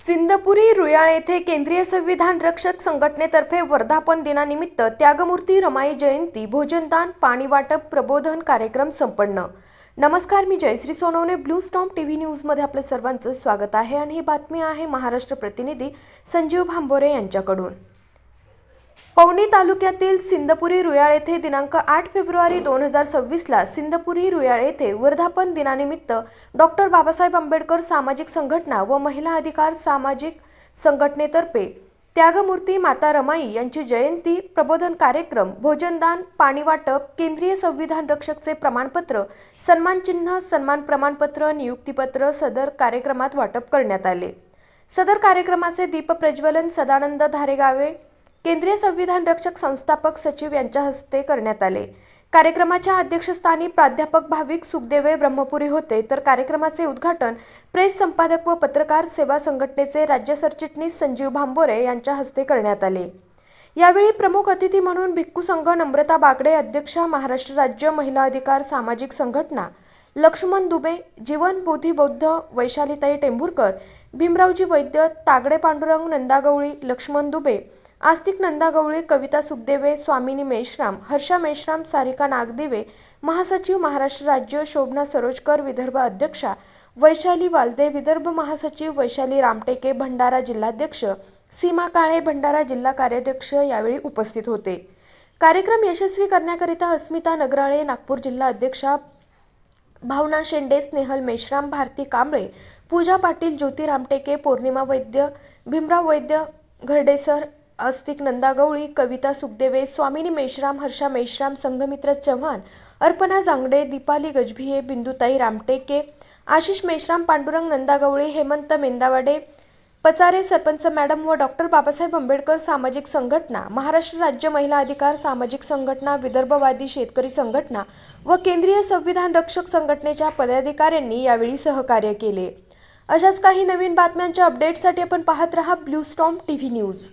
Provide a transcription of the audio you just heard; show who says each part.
Speaker 1: सिंदपुरी रुयाळ येथे केंद्रीय संविधान रक्षक संघटनेतर्फे वर्धापन दिनानिमित्त त्यागमूर्ती रमाई जयंती भोजनदान पाणी वाटप प्रबोधन कार्यक्रम संपन्न. नमस्कार मी Jayashree Sonawane blue storm T V न्यूजमध्ये आपलं सर्वांचं स्वागत आहे आणि ही बातमी आहे महाराष्ट्र प्रतिनिधी संजीव भांबोरे यांच्याकडून. पवनी तालुक्यातील सिंदपुरी रुयाळ येथे दिनांक आठ फेब्रुवारी दोन हजार सव्वीसला सिंदपुरी रुयाळ येथे वर्धापन दिनानिमित्त डॉक्टर बाबासाहेब आंबेडकर सामाजिक संघटना व महिला अधिकार सामाजिक संघटनेतर्फे त्यागमूर्ती माता रमाई यांची जयंती प्रबोधन कार्यक्रम भोजनदान पाणी वाटप केंद्रीय संविधान रक्षकचे प्रमाणपत्र सन्मानचिन्ह सन्मान प्रमाणपत्र नियुक्तीपत्र सदर कार्यक्रमात वाटप करण्यात आले. सदर कार्यक्रमाचे दीपप्रज्वलन सदानंद धारेगावे केंद्रीय संविधान रक्षक संस्थापक सचिव यांच्या हस्ते करण्यात आले. कार्यक्रमाच्या अध्यक्षस्थानी प्राध्यापक भाविक सुखदेवे ब्रह्मपुरी होते. तर कार्यक्रमाचे उद्घाटन प्रेस संपादक व पत्रकार सेवा संघटनेचे राज्य सरचिटणीस संजीव भांबोरे यांच्या हस्ते करण्यात आले. यावेळी प्रमुख अतिथी म्हणून भिक्खू संघ नम्रता बागडे अध्यक्षा महाराष्ट्र राज्य महिला अधिकार सामाजिक संघटना लक्ष्मण दुबे जीवन बोधी बौद्ध वैशालीताई टेंभुरकर भीमरावजी वैद्य तागडे पांडुरंग नंदागवळी लक्ष्मण दुबे आस्तिक नंदागवळी कविता सुखदेवे स्वामिनी मेश्राम हर्षा मेश्राम सारिका नागदिवे महासचिव महाराष्ट्र राज्य शोभना सरोजकर विदर्भ अध्यक्षा वैशाली वालदे विदर्भ महासचिव वैशाली रामटेके भंडारा जिल्हाध्यक्ष सीमा काळे भंडारा जिल्हा कार्याध्यक्ष यावेळी उपस्थित होते. कार्यक्रम यशस्वी करण्याकरिता अस्मिता नगराळे नागपूर जिल्हा अध्यक्षा भावना शेंडे स्नेहल मेश्राम भारती कांबळे पूजा पाटील ज्योती रामटेके पौर्णिमा वैद्य भीमराव वैद्य घरडेसर अस्तिक नंदा गवळी कविता सुखदेवे स्वामिनी मेश्राम हर्षा मेश्राम संघमित्र चव्हाण अर्पणा जांगडे दीपाली गजभिये बिंदुताई रामटेके आशिष मेश्राम पांडुरंग नंदागवळी हेमंत मेंदावाडे पचारे सरपंच मॅडम व डॉक्टर बाबासाहेब आंबेडकर सामाजिक संघटना महाराष्ट्र राज्य महिला अधिकार सामाजिक संघटना विदर्भवादी शेतकरी संघटना व केंद्रीय संविधान रक्षक संघटनेच्या पदाधिकाऱ्यांनी यावेळी सहकार्य केले. अशाच काही नवीन बातम्यांच्या अपडेटसाठी आपण पाहत रहा blue storm T V news.